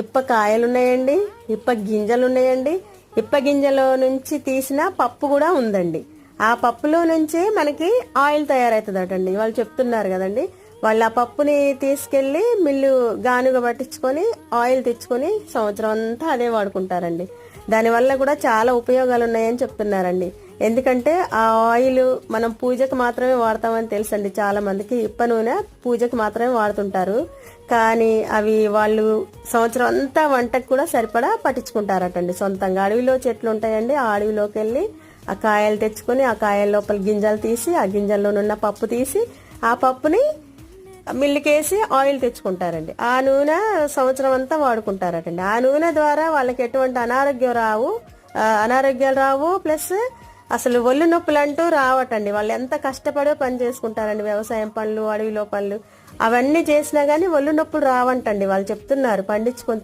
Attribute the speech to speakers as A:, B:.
A: ఇప్ప కాయలు ఉన్నాయండి ఇప్ప గింజలు ఉన్నాయండి ఇప్ప గింజలో నుంచి తీసిన పప్పు కూడా ఉందండి. ఆ పప్పులో నుంచే మనకి ఆయిల్ తయారవుతుందటండి వాళ్ళు చెప్తున్నారు కదండి. వాళ్ళు ఆ పప్పుని తీసుకెళ్ళి మిల్లు గానుగ పట్టించుకొని ఆయిల్ తెచ్చుకొని సంవత్సరం అంతా అదే వాడుకుంటారండి. దానివల్ల కూడా చాలా ఉపయోగాలు ఉన్నాయని చెప్తున్నారండి. ఎందుకంటే ఆ ఆయిల్ మనం పూజకు మాత్రమే వాడతామని తెలుసండి చాలా మందికి. ఇప్ప నూనె పూజకు మాత్రమే వాడుతుంటారు. కానీ అవి వాళ్ళు సంవత్సరం అంతా వంటకు కూడా సరిపడా పట్టించుకుంటారటండి. సొంతంగా అడవిలో చెట్లు ఉంటాయండి. ఆ అడవిలోకి వెళ్ళి ఆ కాయలు తెచ్చుకొని ఆ కాయల లోపల గింజలు తీసి ఆ గింజల్లో ఉన్న పప్పు తీసి ఆ పప్పుని మిల్లుకేసి ఆయిల్ తెచ్చుకుంటారండి. ఆ నూనె సంవత్సరం అంతా వాడుకుంటారటండి. ఆ నూనె ద్వారా వాళ్ళకి ఎటువంటి అనారోగ్యం రావు అనారోగ్యాలు రావు ప్లస్ అసలు ఒళ్ళు నొప్పులు అంటూ రావటండి. వాళ్ళు ఎంత కష్టపడో పని చేసుకుంటారండి. వ్యవసాయం పనులు అడవిలో పనులు. అవన్నీ చేసినా కానీ ఒళ్ళు నొప్పులు రావంటండి. వాళ్ళు చెప్తున్నారు పండించుకొని